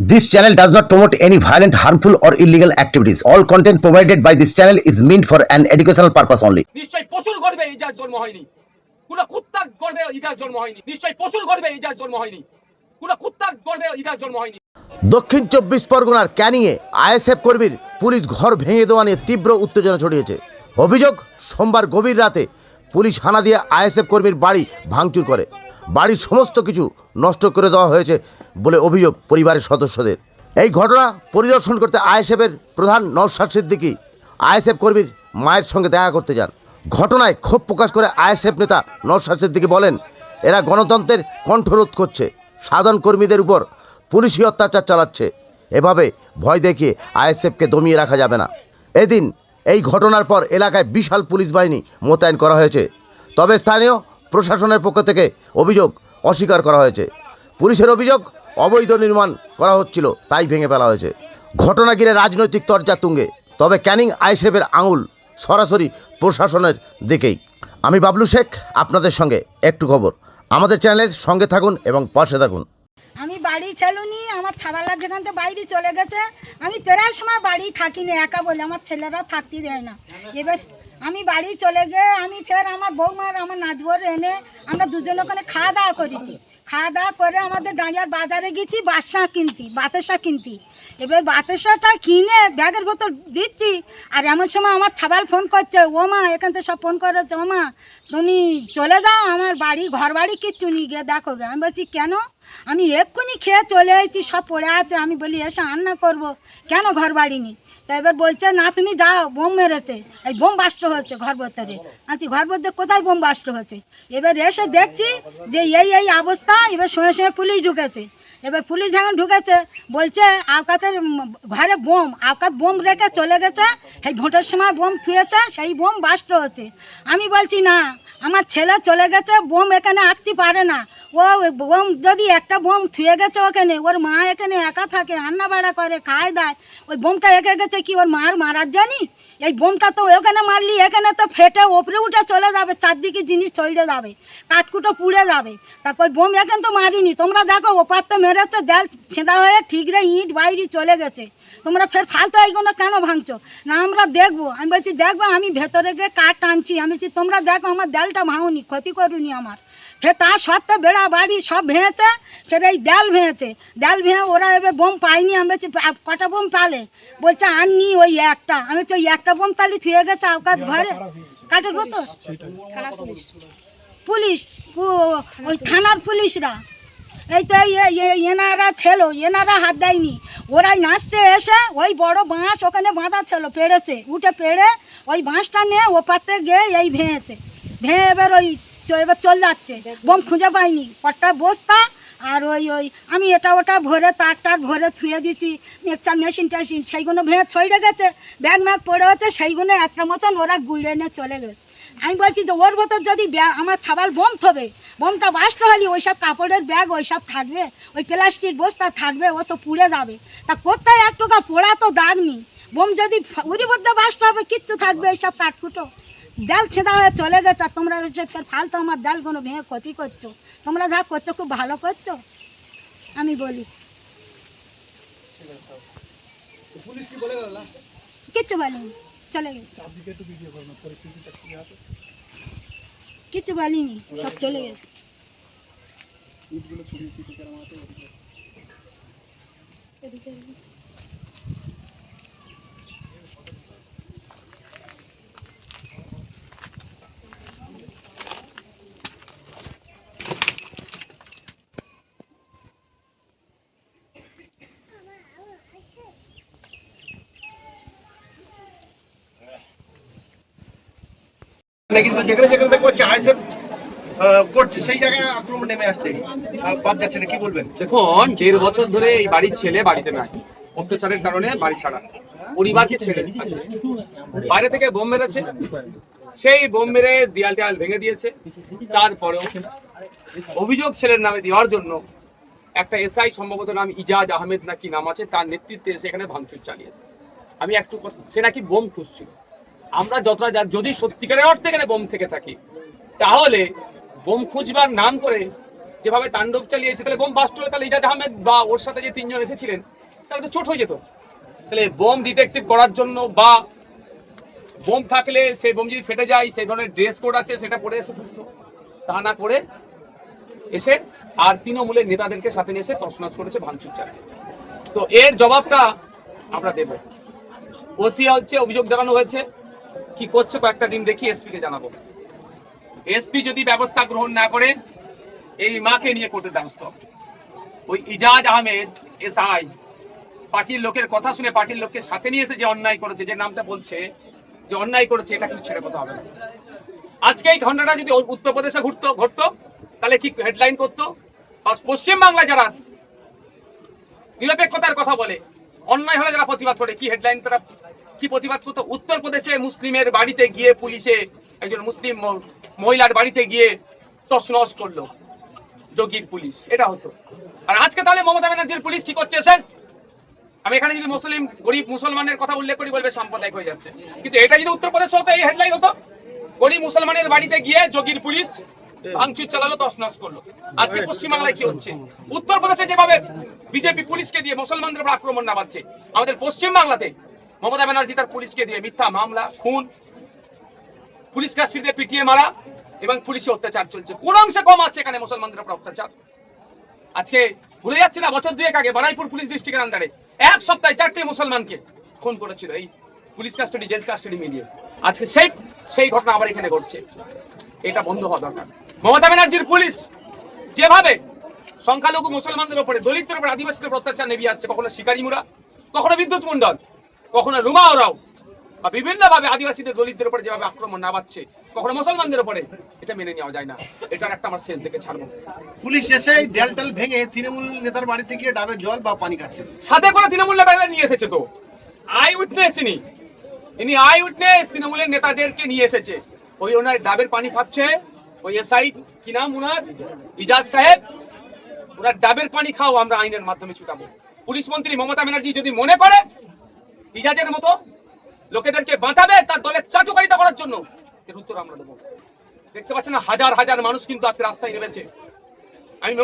This channel does not promote any violent, harmful, or illegal activities. All content provided by this channel is meant for an educational purpose only. নিশ্চয়ই পশুর গর্ভে ইজাজ জন্ম হয়নি। কোন কুত্তার গর্ভে ইজাজ জন্ম হয়নি। নিশ্চয়ই পশুর গর্ভে ইজাজ জন্ম হয়নি। কোন কুত্তার গর্ভে ইজাজ জন্ম হয়নি। দক্ষিণ চব্বিশ পরগনার ক্যানিংয়ে আইএসএফ কর্মীর পুলিশ ঘর ভেঙে দেওয়া নিয়ে তীব্র উত্তেজনা ছড়িয়েছে। অভিযোগ সোমবার গভীর রাতে পুলিশ হানা দিয়ে আইএসএফ কর্মীর বাড়ি ভাঙচুর করে। বাড়ির সমস্ত কিছু নষ্ট করে দেওয়া হয়েছে বলে অভিযোগ পরিবারের সদস্যদের। এই ঘটনা পরিদর্শন করতে আইএসএফের প্রধান নওশাদ সিদ্দিকী আইএসএফ কর্মীর মায়ের সঙ্গে দেখা করতে যান। ঘটনায় ক্ষোভ প্রকাশ করে আইএসএফ নেতা নওশাদ সিদ্দিকী বলেন, এরা গণতন্ত্রের কণ্ঠরোধ করছে, সাধারণ কর্মীদের উপর পুলিশি অত্যাচার চালাচ্ছে। এভাবে ভয় দেখিয়ে আইএসএফকে দমিয়ে রাখা যাবে না। এদিন এই ঘটনার পর এলাকায় বিশাল পুলিশ বাহিনী মোতায়েন করা হয়েছে। তবে স্থানীয় প্রশাসনের পক্ষ থেকে অভিযোগ অস্বীকার করা হয়েছে। পুলিশের অভিযোগ অবৈধ নির্মাণ করা হচ্ছিল, তাই ভেঙে ফেলা হয়েছে। ঘটনা ঘিরে রাজনৈতিক তরজা তুঙ্গে, তবে ক্যানিং আইসেফের আঙুল সরাসরি প্রশাসনের দিকেই। আমি বাবলু শেখ, আপনাদের সঙ্গে একটু খবর। আমাদের চ্যানেলের সঙ্গে থাকুন এবং পাশে থাকুন। আমি বাড়ি ছেলুনি আমার ছাবালার যেখান থেকে বাইরে চলে গেছে, আমি প্রায় সময় বাড়ি থাকিনি একা বলে, আমার ছেলেরা থাকতে দেয় না। এবার আমি বাড়ি চলে গিয়ে আমি ফের আমার বৌমার, আমার নাচবর এনে আমরা দুজন ওখানে খাওয়া দাওয়া করেছি। খাওয়া দাওয়া করে আমাদের ডাঁড়িয়ার বাজারে গেছি বাদশা কিনতি বাতাসা কিনতি এবার বাতাসাটা কিনে ব্যাগের ভেতর দিচ্ছি, আর এমন সময় আমার ছাবাল ফোন করছে, ও মা, এখান থেকে সব ফোন করেছে, ও মা, তুমি চলে যাও আমার বাড়ি ঘর বাড়ি কিচ্ছু নিয়ে গিয়ে দেখো গে আমি বলছি, কেন? আমি এক্ষুনি খেয়ে চলে এসেছি, সব পড়ে আছে, আমি বলি, এসে, রান্না করব। কেন ঘর বাড়ি নি তা এবার বলছে, না, তুমি যাও, বোম মেরেছে, এই বোম বাস্ট হয়েছে ঘর ভেতরে। আচ্ছা ঘর ভেতরে কোথায় বোম বাস্ট হয়েছে? এবার এসে দেখছি যে এই এই অবস্থা এবার সঙ্গে সঙ্গে পুলিশ ঢুকেছে। এবার পুলিশ যখন ঢুকেছে, বলছে, আওকাতের ঘরে বোম, আওকাত বোম রেখে চলে গেছে, সেই ভোটের সময় বোম থুয়েছে, সেই বোম বাস্ট হচ্ছে আমি বলছি, না, আমার ছেলে চলে গেছে, বোম এখানে আঁকতে পারে না। ও বোম যদি একটা বোম থুয়ে গেছে ওখানে, ওর মা এখানে একা থাকে, রান্না বাড়া করে, খায় দেয়, ওই বোমটা এঁকে গেছে কি, ওর মার মারার জানি এই বোমটা তো ওখানে মারলি, এখানে তো ফেটে ওপরে উঠে চলে যাবে, চারদিকে জিনিস ছড়িয়ে যাবে, কাঠকুটো পুড়ে যাবে। তারপর বোম এখানে তো মারিনি, তোমরা দেখো ওপারতে মেরেছে দেল ছেঁদা হয়ে ঠিকরে ইট বাইরে চলে গেছে। তোমরা ফের ফালতু এইগুলো কেন ভাঙছো? না আমরা দেখব। আমি বলছি দেখব আমি ভেতরে গিয়ে কাঠ টানছি। আমি বলছি তোমরা দেখো আমার দেলটা ভাঙুনি ক্ষতি করুনি আমার। ফের তার সত্ত্বে বেড়া বাড়ি সব ভেঙেছে ফের এই দেল ভেঙেছে। দেল ভেঙে ওরা এবার বোম পায়নি আমি বলছি কটা বোম পালে? বলছে আননি ওই একটা। আমি বলছি ওই একটা বোম তালি থুয়ে গেছে আওকাত ঘরে? কাঠের বোতল পুলিশ। ওই থানার পুলিশরা। এই তো এনারা ছিল, এনারা হাত দেয়নি। ওরাই নাচতে এসে ওই বড় বাঁশ ওখানে বাঁধা ছিল, পেড়েছে। উঠে পেড়ে ওই বাঁশটা নিয়ে ওপাতে গিয়ে এই ভেঙেছে। ভেঙে এবার ওই এবার চল যাচ্ছে। বোম খুঁজে পাইনি। কটা বস্তা আর ওই ওই, আমি এটা ওটা ভরে তার টার ভরে থুয়ে দিচ্ছি মিক্সচার মেশিন টেশিন, সেইগুলো ভেঙে ছড়ে গেছে। ব্যাগ ম্যাগ পড়ে হচ্ছে সেইগুলো একটা মতন ওরা গুড়ে নিয়ে চলে গেছে। আমি বলছি যে ওর ভেতর যদি আমার ছাবাল বোম থবে বোমটা বাস্ট হলে ওই সব কাপড়ের ব্যাগ ওই সব থাকবে ওই প্লাস্টিক বস্তা থাকবে ও তো পুড়ে যাবে। তা কোথায় এক টাকা পোড়া তো দাগ নেই। বোম যদি উরি মধ্যে বাস্ট হবে কিচ্ছু থাকবে এইসব কাঠকুটো দেল ছেঁদা হয়ে চলে গেছে তোমরা হচ্ছে ফের ফালতু আমার দেলগুলো ভেঙে ক্ষতি করছ। তোমরা যা করছ খুব ভালো করছ। আমি বলিস। কিচ্ছু বলিনি। চলে গেছে কিচ্ছু বলিনি সব চলে গেছে এদিকে এদিকে। না কিন্তু যেখানে যেখানে দেখব করছে, সেই বোম মেরে ভেঙে দিয়েছে। তারপরেও অভিযোগ ছেলের নামে দেওয়ার জন্য একটা এসআই, সম্ভবত নাম ইজাজ আহমেদ নাকি নাম আছে, তার নেতৃত্বে সেখানে ভাঙচুর চালিয়েছে। আমি একটু সে নাকি বোম খুঁজছিল। আমরা যতটা জানি যদি সত্যিকারের অর্থে এখানে বোম থেকে থাকি, তাহলে বোম খুঁজবার নাম করে যেভাবে তাণ্ডব চালিয়েছে, তাহলে বোম বাস্ট হলে তাহলে ইজাজ আহমেদ বা ওর সাথে যে তিনজন এসেছিলেন, তাহলে তো চোট হয়ে যেত। তাহলে বোম ডিটেকটিভ করার জন্য বা বোম থাকলে সেই বোম যদি ফেটে যায় সেই ধরনের ড্রেস কোড আছে, সেটা পরে এসে সুস্থ। তা না করে এসে আর তৃণমূলের নেতাদেরকে সাথে নিয়ে এসে তছনছ করেছে, ভাঙচুর চালিয়েছে। তো এর জবাবটা আমরা দেব। ওসি হচ্ছে, অভিযোগ জানানো হয়েছে। কি করছে কয়েকটা দিন দেখি এসপি কে জানাব। এসপি যদি ব্যবস্থা গ্রহণ না করে, এই মাকে নিয়ে করতে ব্যবস্থা ওই ইজাজ আহমেদ, এসআই, পার্টির লোকের কথা শুনে পার্টির লোককে সাথে নিয়ে এসে যে অন্যায় করেছে, যে নামটা বলছে, যে অন্যায় করেছে, এটা কিন্তু ছেড়ে কথা হবে না। আজকে এই ঘটনাটা যদি উত্তরপ্রদেশে ঘুরতো, ঘটতো, তাহলে কি হেডলাইন করতো? আর পশ্চিম বাংলায় যারা নিরপেক্ষতার কথা বলে, অন্যায় হলে যারা প্রতিবাদ করে, কি হেডলাইন তারা কি প্রতিবাদ করতো? উত্তরপ্রদেশে মুসলিমের বাড়িতে গিয়ে পুলিশে একজন মুসলিম মহিলার বাড়িতে গিয়ে তছনছ করল যোগীর পুলিশ। এটা হতো। আর আজকে তাহলে মমতা ব্যানার্জির পুলিশ কি করছে স্যার? আমি এখানে যদি মুসলিম গরিব মুসলমানের কথা উল্লেখ করি বলবে সাম্প্রদায়িক হয়ে যাচ্ছে। কিন্তু এটা যদি উত্তরপ্রদেশ হতো এই হেডলাইন হতো? গরিব মুসলমানের বাড়িতে গিয়ে যোগীর পুলিশ ভাঙচুর চালালো তছনছ করল। আজকে পশ্চিমবাংলায় কি হচ্ছে? উত্তরপ্রদেশে যেভাবে বিজেপি পুলিশকে দিয়ে মুসলমানদের উপর আক্রমণ নামাচ্ছে আমাদের পশ্চিম বাংলাতে মমতা ব্যানার্জি তার পুলিশকে দিয়ে মিথ্যা মামলা, খুন, পুলিশ কাস্টডিতে পিটিয়ে মারা এবং পুলিশে অত্যাচার চলছে। কোন অংশে কম আছে এখানে মুসলমানদের উপর অত্যাচার? আজকে ভুলে যাচ্ছি না, বছর দুয়েক আগে বারাইপুর পুলিশ ডিস্ট্রিক্টের আন্ডারে এক সপ্তাহে চারটে মুসলমানকে খুন করেছিল এই পুলিশ কাস্টাডি জেল কাস্টাডি মিলিয়ে। আজকে সেই সেই ঘটনা আবার এখানে ঘটছে। এটা বন্ধ হওয়া দরকার। মমতা ব্যানার্জির পুলিশ যেভাবে সংখ্যালঘু মুসলমানদের উপরে, দলিতদের উপরে, আদিবাসীদের অত্যাচার নেমে আসছে, কখনো শিকারি মুরা কখনো বিদ্যুৎ মন্ডল কখনো রুমা ওরাও বা বিভিন্নভাবে আদিবাসীদের দলিতদের উপরে যেভাবে আক্রমণ নামাচ্ছে কখনো মুসলমানদের উপরে এটা মেনে নেওয়া যায় না। এটার একটা আমার শেষ দেখে ছাড়বো। পুলিশ এসে দেয়াল ভেঙে তৃণমূল নেতার বাড়িতে গিয়ে ডাবে জল বা পানি খাচ্ছে। সাথে করে তৃণমূল নেতাদের নিয়ে এসেছে তো। আই উইটনেস ইনি। ইনি আই উইটনেস তৃণমূলের নেতাদেরকে নিয়ে এসেছে। ওই ওনার ডাবের পানি খাচ্ছে ওই এসআই কি নাম ওনার ইজাজ সাহেব। ওনার ডাবের পানি খাও আমরা আইনের মাধ্যমে ছুটাবো। পুলিশ মন্ত্রী মমতা ব্যানার্জি যদি মনে করে ইজাজের মতো লোকেদেরকে বাঁচাবে তার দলের চাটুকারিতা করার জন্য। এর উত্তর আমরা দেবো। দেখতে পাচ্ছেন হাজার হাজার মানুষ কিন্তু আজকে রাস্তায় নেমেছে। আমি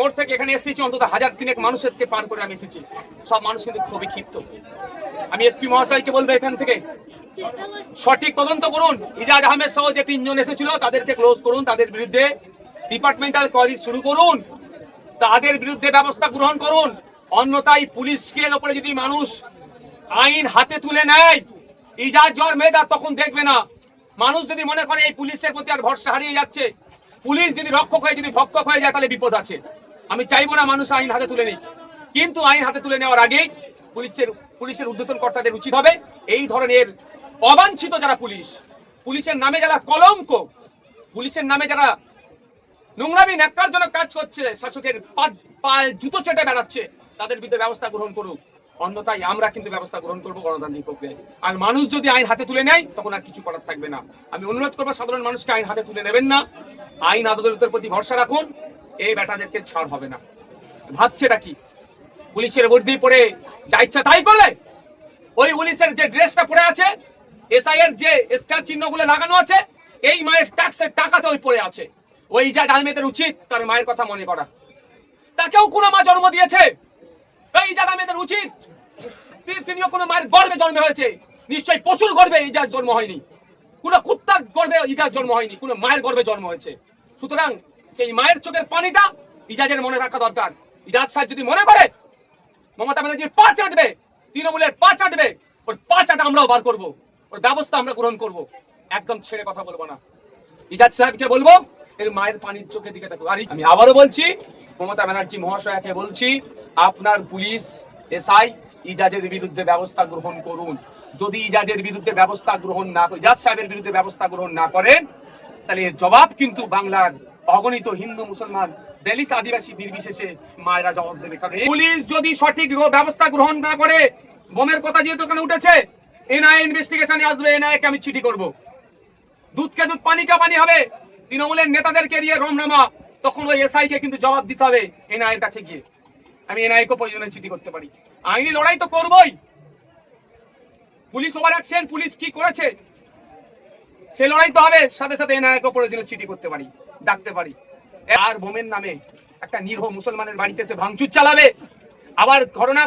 মোড় থেকে এখানে এসেছি, অন্তত হাজার তিনেক মানুষেরকে পার করে আমি এসেছি। সব মানুষ কিন্তু খুবই ক্ষিপ্ত। আমি এসপি মহাশয়কে বলব এখান থেকে, সঠিক তদন্ত করুন। ইজাজ আহমেদ সহ যে তিনজন এসেছিল, তাদেরকে ক্লোজ করুন, তাদের বিরুদ্ধে ডিপার্টমেন্টাল কোয়ারি শুরু করুন। তাদের বিরুদ্ধে ব্যবস্থা গ্রহণ করুন। অন্যথায় পুলিশকে ওপরে যদি মানুষ আইন হাতে তুলে নেয়। ইজাজ জ্বর মেধা তখন দেখবে না। মানুষ যদি মনে করে এই পুলিশের প্রতি আর ভরসা হারিয়ে যাচ্ছে, পুলিশ যদি রক্ষক হয়ে যদি ভক্ষক হয়ে যায়, তাহলে বিপদ আছে। আমি চাইব না মানুষ আইন হাতে তুলে নিক। কিন্তু আইন হাতে তুলে নেওয়ার আগেই পুলিশের পুলিশের উদ্যতন কর্তাদের উচিত হবে এই ধরনের অবাঞ্ছিত যারা পুলিশ, পুলিশের নামে যারা কলঙ্ক, পুলিশের নামে যারা নোংরামি, ন্যাক্কারজনক কাজ করছে, শাসকের পা- জুতো চেটে বেড়াচ্ছে, তাদের বিরুদ্ধে ব্যবস্থা গ্রহণ করুক। অন্যথায় আমরা কিন্তু ব্যবস্থা গ্রহণ করব গণতান্ত্রিক প্রক্রিয়ায়। আর মানুষ যদি আইন হাতে তুলে নেয়, তখন আর কিছু করার থাকবে না। আমি অনুরোধ করব, সাধারণ মানুষকে আইন হাতে তুলে নেবেন না। আইন আদালতের প্রতি ভরসা রাখুন। এই বেটাদেরকে ছাড় হবে না। ভাবছেটা কি? পুলিশের বর্দি পরে যা ইচ্ছা তাই করবে ওই পুলিশের যে ড্রেসটা পরে আছে এসআই এর যে স্টার চিহ্নগুলো লাগানো আছে, এই মায়ের ট্যাক্সের টাকাতে ওই পড়ে আছে। ওই যা আহমেদের উচিত, তার মায়ের কথা মনে করা। তাকেও কোনো মা জন্ম দিয়েছে। এই যা আহমেদের উচিত তিনিও কোনো মায়ের গর্বে জন্ম হয়েছে। নিশ্চয়ই প্রচুর গর্বে ইজাজ জন্ম হয়নি। কোনো কুত্তার গর্বে ইজাজ জন্ম হয়নি, কোনো মায়ের গর্বে জন্ম হয়েছে। সুতরাং সেই মায়ের চোখের পানিটা ইজাজের মনে রাখা দরকার। ইজাজ সাহেব যদি মনে করে, মমতা ব্যানার্জির পা চাটবে, তৃণমূলের পা চাটবে, ওর পা চাটা আমরাও বার করব, ওর ব্যবস্থা আমরা গ্রহণ করব। একদম ছেড়ে কথা বলব না। ইজাজ সাহেবকে বলব, এর মায়ের পানির চোখের দিকে দেখো। আর আমি আবারও বলছি, মমতা ব্যানার্জি মহাশয়াকে বলছি, আপনার পুলিশ, এসআই ইজাজের বিরুদ্ধে ব্যবস্থা গ্রহণ করুন। যদি ইজাজের বিরুদ্ধে ব্যবস্থা গ্রহণ না ইজাজ সাহেবের বিরুদ্ধে ব্যবস্থা গ্রহণ না করেন, তাহলে এর জবাব কিন্তু বাংলার অগণিত হিন্দু মুসলমান, দেলিস আদিবাসী নির্বিশেষে মায়েরা জবাব দেবে। কারণ পুলিশ যদি সঠিক ব্যবস্থা গ্রহণ না করে, বোমের কথা যেহেতু ওখানে উঠেছে, এনআই ইনভেস্টিগেশনে আসবে এনআই কে আমি চিঠি করব। দুধকে দুধ, পানি কা পানি হবে। তৃণমূলের নেতাদেরকে দিয়ে রমনামা তখন ওই এসআই কে কিন্তু জবাব দিতে হবে এনআই এর কাছে গিয়ে। আমি এনআই কে প্রয়োজনে চিঠি করতে পারি। আইনি লড়াই তো করবই। পুলিশ ওভার অ্যাকশন, পুলিশ কি করেছে? সে লড়াই তো হবে, সাথে সাথে এনআই কে প্রয়োজনে চিঠি করতে পারি, ডাকতে পারি। আর বোমের নামে একটা নিরহ মুসলমানের বাড়িতে সে ভাঙচুর চালাবে। আবার ঘটনা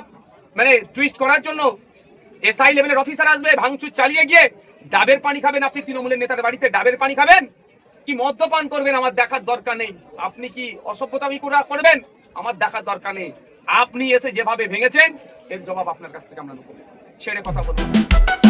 মানে টুইস্ট করার জন্য এসআই লেভেলের অফিসার আসবে, ভাঙচুর চালিয়ে গিয়ে ডাবের পানি খাবেন আপনি, তৃণমূলের নেতার বাড়িতে ডাবের পানি খাবেন? কি মদ্যপান করবেন? আমার দেখার দরকার নেই। আপনি কি অসভ্যতামি করা করবেন? আমার দেখার দরকার নেই। আপনি এসে যেভাবে ভেঙেছেন এর জবাব আপনার কাছ থেকে আমরা ছেড়ে কথা বলব